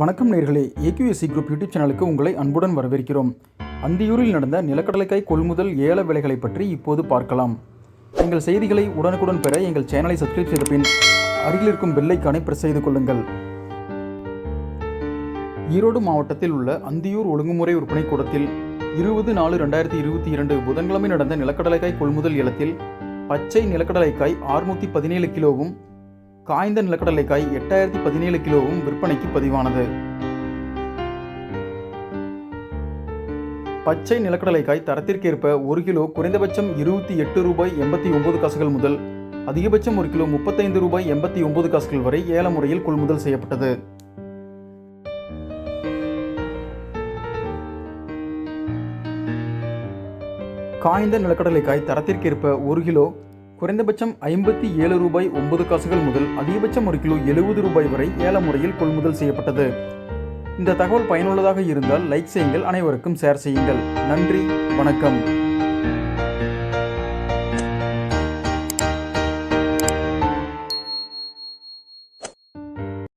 வணக்கம் நேர்களே. AQSC group YouTube சேனலுக்கு உங்களை அன்புடன் வரவேற்கிறோம். அந்தியூரில் நடந்த நிலக்கடலைக்காய் கொள்முதல் ஏல விலைகளை பற்றி இப்போது பார்க்கலாம். எங்கள் செய்திகளை உடனுக்குடன் பெற எங்கள் சேனலை சப்ஸ்கிரைப் செய்த பின் அருகில் இருக்கும் பெல்லைக்கானை பிரஸ் செய்து கொள்ளுங்கள். ஈரோடு மாவட்டத்தில் உள்ள அந்தியூர் ஒழுங்குமுறை விற்பனை கூடத்தில் இருபது நாலு ரெண்டாயிரத்தி இருபத்தி இரண்டு புதன்கிழமை நடந்த நிலக்கடலைக்காய் கொள்முதல் ஏலத்தில் பச்சை நிலக்கடலைக்காய் ஆறுநூற்றி பதினேழு கிலோவும் காய்ந்த நிலக்கடலைக்காய் எட்டாயிரத்தி பதினேழு கிலோவும் விற்பனைக்கு பதிவானது. பச்சை நிலக்கடலைக்காய் தரத்திற்கேற்ப ஒரு கிலோ குறைந்தபட்சம் இருபத்தி எட்டு ரூபாய் எண்பத்தி ஒன்பது காசுகள் முதல் அதிகபட்சம் ஒரு கிலோ முப்பத்தைந்து ரூபாய் எண்பத்தி ஒன்பது காசுகள் வரை ஏல முறையில் கொள்முதல் செய்யப்பட்டது. காய்ந்த நிலக்கடலைக்காய் தரத்திற்கேற்ப ஒரு கிலோ குறைந்தபட்சம் ஐம்பத்தி ஏழு ரூபாய் ஒன்பது காசுகள் முதல் அதிகபட்சம் ஒரு கிலோ எழுபது ரூபாய் வரை ஏல முறையில் கொள்முதல் செய்யப்பட்டது. இந்த தகவல் பயனுள்ளதாக இருந்தால் லைக் செய்யுங்கள் அனைவருக்கும் ஷேர் செய்யுங்கள். நன்றி வணக்கம்.